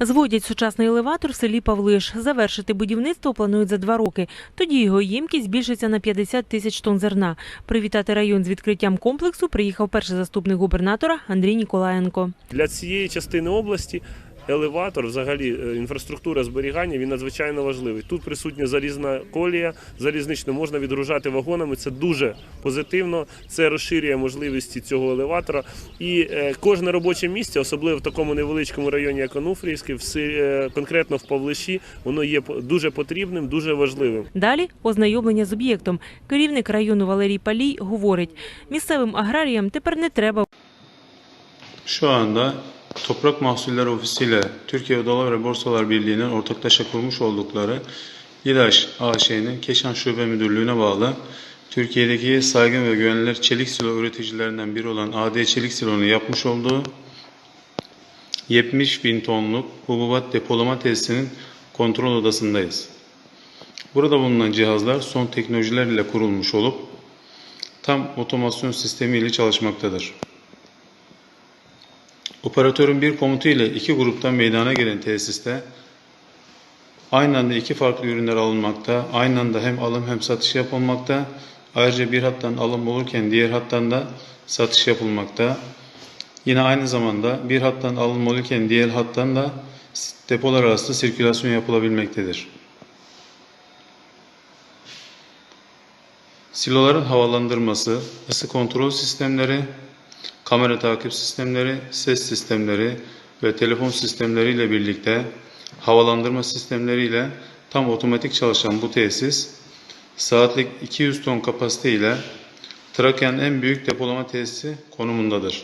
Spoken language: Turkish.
Зводять сучасний елеватор в селі Павлиш. Завершити будівництво планують за два роки. Тоді його ємкість збільшиться на 50 тисяч тонн зерна. Привітати район з відкриттям комплексу приїхав перший заступник губернатора Андрій Ніколаєнко. Для цієї частини області елеватор, взагалі е, інфраструктура зберігання, він надзвичайно важливий. Тут присутня залізна колія, залізнична можна відгружати вагонами. Це дуже позитивно. Це розширює можливості цього елеватора. І е, кожне робоче місце, особливо в такому невеличкому районі, як Онуфріївський, в е, конкретно в Павлиші, воно є дуже потрібним, дуже важливим. Dалі ознайомлення з об'єктом. Керівник району Валерій Палій говорить, місцевим аграріям тепер не треба Şu anda Toprak Mahsulleri Ofisi ile Türkiye Odalar ve Borsalar Birliği'nin ortaklaşa kurmuş oldukları İDAŞ AŞ'nin Keşan Şube Müdürlüğü'ne bağlı Türkiye'deki saygın ve güvenilir çelik silo üreticilerinden biri olan AD Çelik Silo'nun yapmış olduğu 70 bin tonluk hububat depolama tesisinin kontrol odasındayız. Burada bulunan cihazlar son teknolojiler ile kurulmuş olup tam otomasyon sistemi ile çalışmaktadır. Operatörün bir komutu ile iki gruptan meydana gelen tesiste aynı anda iki farklı ürünler alınmakta, aynı anda hem alım hem satış yapılmakta, ayrıca bir hattan alım olurken diğer hattan da satış yapılmakta. Yine aynı zamanda bir hattan alım olurken diğer hattan da depolar arası sirkülasyon yapılabilmektedir. Siloların havalandırması, ısı kontrol sistemleri, kamera takip sistemleri, ses sistemleri ve telefon sistemleri ile birlikte havalandırma sistemleriyle tam otomatik çalışan bu tesis saatlik 200 ton kapasite ile Trakya'nın en büyük depolama tesisi konumundadır.